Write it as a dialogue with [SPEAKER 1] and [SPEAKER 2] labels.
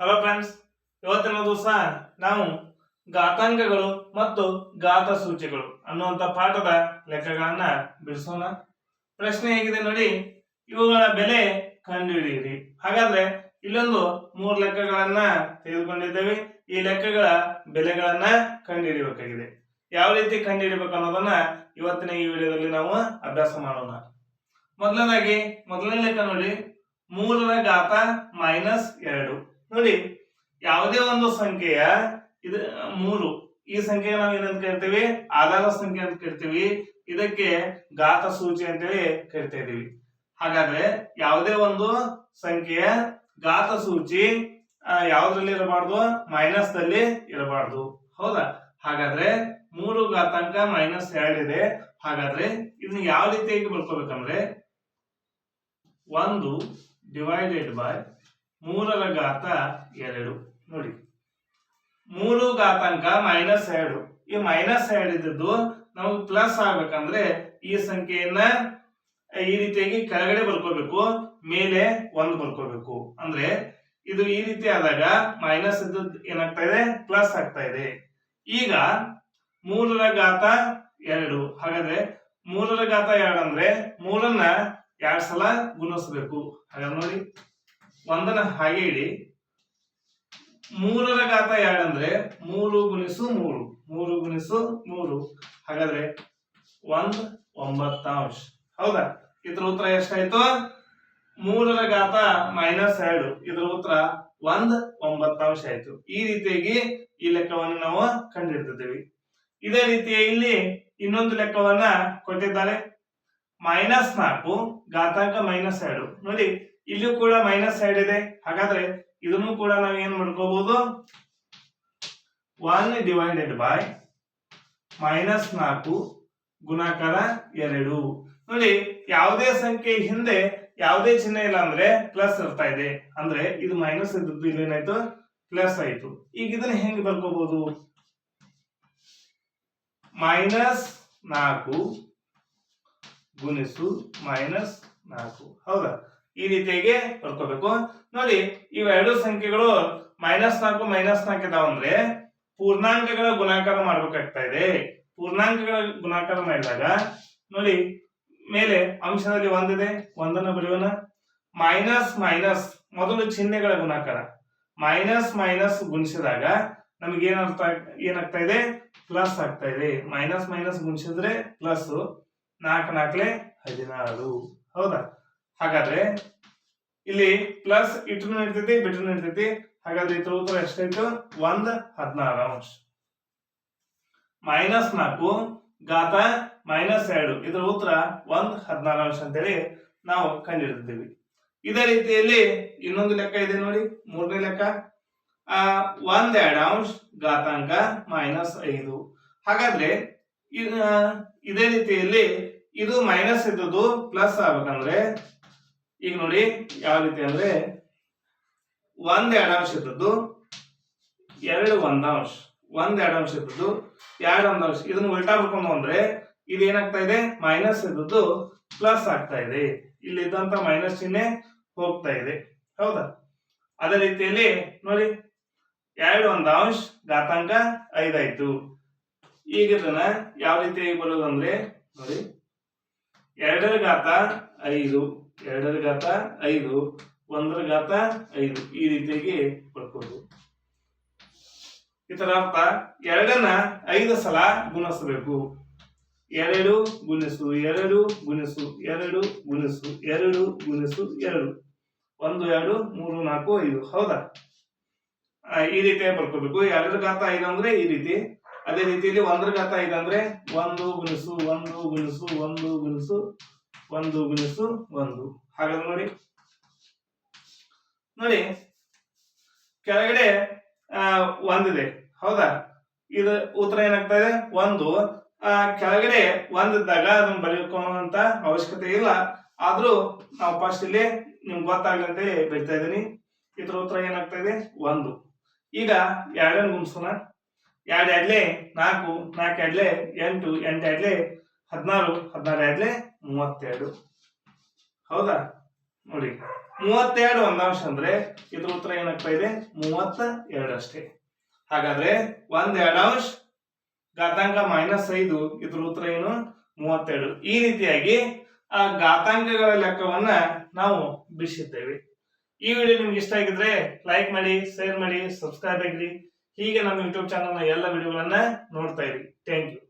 [SPEAKER 1] Hello friends ಇವತ್ತಿನ ದಿವಸ ನಾವು ಘಾತಾಂಕಗಳು ಮತ್ತು ಘಾತ ಸೂಚಿಗಳು ಅನ್ನುವಂಥ ಪಾಠದ ಲೆಕ್ಕಗಳನ್ನ ಬಿಡಿಸೋಣ. ಪ್ರಶ್ನೆ ಹೇಗಿದೆ ನೋಡಿ, ಇವುಗಳ ಬೆಲೆ ಕಂಡುಹಿಡಿಯಿರಿ. ಹಾಗಾದ್ರೆ ಇಲ್ಲೊಂದು ಮೂರು ಲೆಕ್ಕಗಳನ್ನ ತೆಗೆದುಕೊಂಡಿದ್ದೇವೆ. ಈ ಲೆಕ್ಕಗಳ ಬೆಲೆಗಳನ್ನ ಕಂಡುಹಿಡಿಯಬೇಕಾಗಿದೆ. ಯಾವ ರೀತಿ ಕಂಡುಹಿಡಿಬೇಕು ಅನ್ನೋದನ್ನ ಇವತ್ತಿನ ಈ ವಿಡಿಯೋದಲ್ಲಿ ನಾವು ಅಭ್ಯಾಸ ಮಾಡೋಣ. ಮೊದಲನೇದಾಗಿ, ಮೊದಲನೇ ಲೆಕ್ಕ ನೋಡಿ, ಮೂರರ ಘಾತ ಮೈನಸ್ ಎರಡು. ನೋಡಿ, ಯಾವುದೇ ಒಂದು ಸಂಖ್ಯೆಯ ಇದು, ಮೂರು. ಈ ಸಂಖ್ಯೆ ನಾವು ಏನಂತ ಕರಿತೀವಿ ಆಧಾರ ಸಂಖ್ಯೆ ಅಂತ ಕರಿತೀವಿ ಇದಕ್ಕೆ ಘಾತ ಸೂಚಿ ಅಂತೇಳಿ ಕರಿತಾ ಇದೀವಿ ಹಾಗಾದ್ರೆ ಯಾವುದೇ ಒಂದು ಸಂಖ್ಯೆಯ ಘಾತ ಸೂಚಿ ಯಾವ್ದ್ರಲ್ಲಿ ಇರಬಾರ್ದು? ಮೈನಸ್ ದಲ್ಲಿ ಇರಬಾರ್ದು. ಹೌದಾ? ಹಾಗಾದ್ರೆ ಮೂರು ಘಾತಾಂಕ ಮೈನಸ್ ಎರಡು ಇದೆ. ಹಾಗಾದ್ರೆ ಇದನ್ನ ಯಾವ ರೀತಿಯಾಗಿ ಬರ್ಕೋಬೇಕಂದ್ರೆ, ಒಂದು ಡಿವೈಡೆಡ್ ಬೈ ಮೂರರ ಘಾತ ಎರಡು. ನೋಡಿ. ಮೂರು ಘಾತಾಂಕ ಮೈನಸ್ ಎರಡು. ಈ ಮೈನಸ್ ಎರಡು ಇದ್ದದ್ದು ನಮಗೆ ಪ್ಲಸ್ ಆಗ್ಬೇಕಂದ್ರೆ ಈ ಸಂಖ್ಯೆಯನ್ನ ಈ ರೀತಿಯಾಗಿ ಕೆಳಗಡೆ ಬರ್ಕೋಬೇಕು, ಮೇಲೆ ಒಂದು ಬರ್ಕೋಬೇಕು. ಅಂದ್ರೆ ಇದು ಈ ರೀತಿ ಆದಾಗ ಮೈನಸ್ ಇದ್ದದ್ದು ಏನಾಗ್ತಾ ಇದೆ? ಪ್ಲಸ್ ಆಗ್ತಾ ಇದೆ. ಈಗ ಮೂರರ ಘಾತ ಎರಡು. ಹಾಗಾದ್ರೆ ಮೂರರ ಘಾತ ಎರಡು ಅಂದ್ರೆ ಮೂರನ್ನ ಎರಡ್ ಸಲ ಗುಣಿಸ್ಬೇಕು. ಹಾಗಾದ್ರೆ ನೋಡಿ. ಒಂದನ್ನ ಹಾಗೆ ಇಡಿ. ಮೂರರ ಘಾತ ಎರಡಂದ್ರೆ ಮೂರು ಗುಣಿಸು ಮೂರು. ಮೂರು ಗುಣಿಸು ಮೂರು. ಹಾಗಾದ್ರೆ ಒಂದ್ ಒಂಬತ್ತಾಂಶ. ಹೌದಾ? ಇದ್ರ ಉತ್ತರ ಎಷ್ಟಾಯ್ತು? ಮೂರರ ಘಾತ ಮೈನಸ್ ಎರಡು. ಇದ್ರ ಉತ್ತರ ಒಂದ್ ಒಂಬತ್ತಾಂಶ ಆಯ್ತು. ಈ ರೀತಿಯಾಗಿ ಈ ಲೆಕ್ಕವನ್ನು ನಾವು ಕಂಡುಹಿಡಿದಿದ್ದೇವೆ ಇದೇ ರೀತಿಯ ಇಲ್ಲಿ ಇನ್ನೊಂದು ಲೆಕ್ಕವನ್ನ ಕೊಟ್ಟಿದ್ದಾರೆ. ಮೈನಸ್ ನಾಲ್ಕು ಘಾತಾಂಕ ಮೈನಸ್ ಎರಡು. ನೋಡಿ ಇಲ್ಲಿಯೂ ಕೂಡ ಮೈನಸ್ ಸೈಡ್ ಇದೆ. ಹಾಗಾದ್ರೆ ಇದನ್ನು ಕೂಡ ನಾವು ಏನ್ ಮಾಡ್ಕೋಬಹುದು ಒನ್ ಡಿವೈಡೆಡ್ ಬೈ ಮೈನಸ್ ನಾಲ್ಕು ಗುಣಾಕಾರ ಎರಡು. ನೋಡಿ, ಯಾವುದೇ ಸಂಖ್ಯೆ ಹಿಂದೆ ಯಾವುದೇ ಚಿಹ್ನೆ ಇಲ್ಲ ಅಂದ್ರೆ ಪ್ಲಸ್ ಇರ್ತಾ ಇದೆ. ಅಂದ್ರೆ ಇದು ಮೈನಸ್ ಇದ್ದದ್ದು ಇಲ್ಲೇನಾಯ್ತು? ಪ್ಲಸ್ ಆಯ್ತು. ಈಗ ಇದನ್ನ ಹೆಂಗ್ ಬರ್ಕೋಬಹುದು ಮೈನಸ್ ನಾಲ್ಕು ಗುಣಿಸು ಮೈನಸ್ ನಾಲ್ಕು. ಹೌದಾ? ಈ ರೀತಿಯಾಗಿ ಬರ್ಕೋಬೇಕು ನೋಡಿ ಇವೆರಡು ಸಂಖ್ಯೆಗಳು ಮೈನಸ್ ನಾಲ್ಕು ಮೈನಸ್ ನಾಲ್ಕು ಇದಾವ ಅಂದ್ರೆ ಪೂರ್ಣಾಂಕಗಳ ಗುಣಾಕಾರ ಮಾಡ್ಬೇಕಾಗ್ತಾ ಇದೆ. ಪೂರ್ಣಾಂಕಗಳ ಗುಣಾಕಾರ ಮಾಡಿದಾಗ, ನೋಡಿ, ಮೇಲೆ ಅಂಶದಲ್ಲಿ ಒಂದಿದೆ, ಒಂದನ್ನು ಬರೆಯೋಣ ಮೈನಸ್ ಮೈನಸ್ ಮೊದಲು ಚಿಹ್ನೆಗಳ ಗುಣಾಕಾರ. ಮೈನಸ್ ಮೈನಸ್ ಗುಣಿಸಿದಾಗ ನಮ್ಗೆ ಏನರ್ಥ ಏನಾಗ್ತಾ ಇದೆ? ಪ್ಲಸ್ ಆಗ್ತಾ ಇದೆ. ಮೈನಸ್ ಮೈನಸ್ ಗುಣಿಸಿದ್ರೆ ಪ್ಲಸ್ ನಾಲ್ಕು, ನಾಲ್ಕಲೆ ಹದಿನಾರು. ಹೌದಾ? ಹಾಗಾದ್ರೆ ಇಲ್ಲಿ ಪ್ಲಸ್ ಇಟ್ರು ಇರ್ತೈತಿ ಬಿಟ್ರು ಇರ್ತೈತಿ ಹಾಗಾದ್ರೆ ಇದ್ರ ಉತ್ತರ ಎಷ್ಟಾಯ್ತು? ಒಂದ್ ಹದಿನಾರು. ಅಂಶ ಮೈನಸ್ ನಾಲ್ಕು ಘಾತ ಮೈನಸ್ ಎರಡು. ಇದರ ಉತ್ತರ ಒಂದ್ ಹದಿನಾರು ಅಂಶ ಅಂತೇಳಿ ನಾವು ಕಂಡುಹಿಡಿದಿದ್ದೀವಿ ಇದೇ ರೀತಿಯಲ್ಲಿ ಇನ್ನೊಂದು ಲೆಕ್ಕ ಇದೆ ನೋಡಿ, ಮೂರನೇ ಲೆಕ್ಕ. ಆ ಒಂದ್ ಎರಡು ಅಂಶ ಘಾತಾಂಕ ಮೈನಸ್ ಐದು. ಹಾಗಾದ್ರೆ ಇದೇ ರೀತಿಯಲ್ಲಿ ಇದು ಮೈನಸ್ ಇದ್ದದ್ದು ಪ್ಲಸ್ ಆಗ್ಬೇಕಂದ್ರೆ ಈಗ ನೋಡಿ, ಯಾವ ರೀತಿ ಅಂದ್ರೆ, ಒಂದ್ ಎರಡಾಂಶ ಇದ್ದದ್ದು ಎರಡು ಒಂದಾಂಶ ಒಂದ್ ಎರಡಂಶ ಇದ್ದದ್ದು ಎರಡು ಒಂದಾಂಶ ಇದನ್ನ ಉಲ್ಟಾ ಬರ್ಕೊಂಡು ಅಂದ್ರೆ ಇದು ಏನಾಗ್ತಾ ಇದೆ? ಮೈನಸ್ ಇದ್ದದ್ದು ಪ್ಲಸ್ ಆಗ್ತಾ ಇದೆ. ಇಲ್ಲಿ ಇದ್ದಂತ ಮೈನಸ್ ಚಿಹ್ನೆ ಹೋಗ್ತಾ ಇದೆ. ಹೌದಾ? ಅದೇ ರೀತಿಯಲ್ಲಿ ನೋಡಿ, ಎರಡು ಒಂದಾಂಶ ಘಾತಾಂಕ ಐದಾಯ್ತು. ಈಗ ಇದನ್ನ ಯಾವ ರೀತಿಯಾಗಿ ಬರೋದಂದ್ರೆ, ನೋಡಿ, ಎರಡರ ಘಾತ ಐದು. ಎರಡರ ಘಾತ ಐದು ಒಂದರ ಘಾತ ಐದು, ಈ ರೀತಿಯಾಗಿ ಬರ್ಕೋದು ಇದರ ಅರ್ಥ. ಎರಡನ್ನ ಐದು ಸಲ ಗುಣಿಸಬೇಕು. ಎರಡು ಗುಣಿಸು ಎರಡು ಗುಣಿಸು ಎರಡು ಗುಣಿಸು ಎರಡು ಗುಣಿಸು, ಎರಡು. ಒಂದು, ಎರಡು, ಮೂರು, ನಾಲ್ಕು, ಐದು. ಹೌದಾ? ಈ ರೀತಿಯಾಗಿ ಬರ್ಕೋಬೇಕು ಎರಡರ ಘಾತ ಐದು ಅಂದ್ರೆ ಈ ರೀತಿ. ಅದೇ ರೀತಿಯಲ್ಲಿ ಒಂದರ ಘಾತ ಐದು ಅಂದ್ರೆ ಒಂದು ಗುಣಿಸು ಒಂದು ಗುಣಿಸು ಒಂದು ಗುಣಿಸು ಒಂದು ಗುಣಿಸು ಒಂದು. ಹಾಗಾದ್ರೆ ನೋಡಿ. ನೋಡಿ, ಕೆಳಗಡೆ ಒಂದಿದೆ. ಹೌದಾ? ಇದು ಉತ್ತರ ಏನಾಗ್ತಾ ಇದೆ? ಒಂದು. ಕೆಳಗಡೆ ಒಂದಿದ್ದಾಗ ಅದನ್ನ ಬರೆಯುವಂತ ಅವಶ್ಯಕತೆ ಇಲ್ಲ. ಆದ್ರೂ ನಾವು ಫಸ್ಟ್ ಇಲ್ಲಿ ನಿಮ್ಗೆ ಗೊತ್ತಾಗ್ಲಿ ಅಂತ ಹೇಳಿ ಬರಿತಾ ಇದ್ದೀನಿ. ಇದ್ರ ಉತ್ತರ ಏನಾಗ್ತಾ ಇದೆ? ಒಂದು. ಈಗ ಎರಡನ್ನು ಗುಂಪಿಸೋಣ. ಎರಡು ಎರಡ್ಲೆ ನಾಲ್ಕು ನಾಲ್ಕು ಎರಡ್ಲೆ ಎಂಟು ಎಂಟು ಎರಡ್ಲೆ ಹದಿನಾರು ಹದಿನಾರು ಎರಡ್ಲೆ ಮೂವತ್ತೆರಡು. ಹೌದಾ? ನೋಡಿ, ಮೂವತ್ತೆರಡು ಒಂದಾಂಶ ಅಂದ್ರೆ ಇದ್ರ ಉತ್ತರ ಏನಾಗ್ತಾ ಇದೆ? ಮೂವತ್ತ ಎರಡಷ್ಟೇ ಹಾಗಾದ್ರೆ ಒಂದ್ ಎರಡಾಂಶ ಘಾತಾಂಕ ಮೈನಸ್ ಐದು, ಇದ್ರ ಉತ್ತರ ಏನು? ಮೂವತ್ತೆರಡು. ಈ ರೀತಿಯಾಗಿ ಆ ಘಾತಾಂಕಗಳ ಲೆಕ್ಕವನ್ನ ನಾವು ಬಿಡಿಸಿದ್ದೇವೆ. ಈ ವಿಡಿಯೋ ನಿಮ್ಗೆ ಇಷ್ಟ ಆಗಿದ್ರೆ ಲೈಕ್ ಮಾಡಿ, ಶೇರ್ ಮಾಡಿ, ಸಬ್ಸ್ಕ್ರೈಬ್ ಆಗಿರಿ. ಹೀಗೆ ನಮ್ಮ ಯೂಟ್ಯೂಬ್ ಚಾನಲ್ನ ಎಲ್ಲ ವಿಡಿಯೋಗಳನ್ನ ನೋಡ್ತಾ ಇರಿ. Thank you.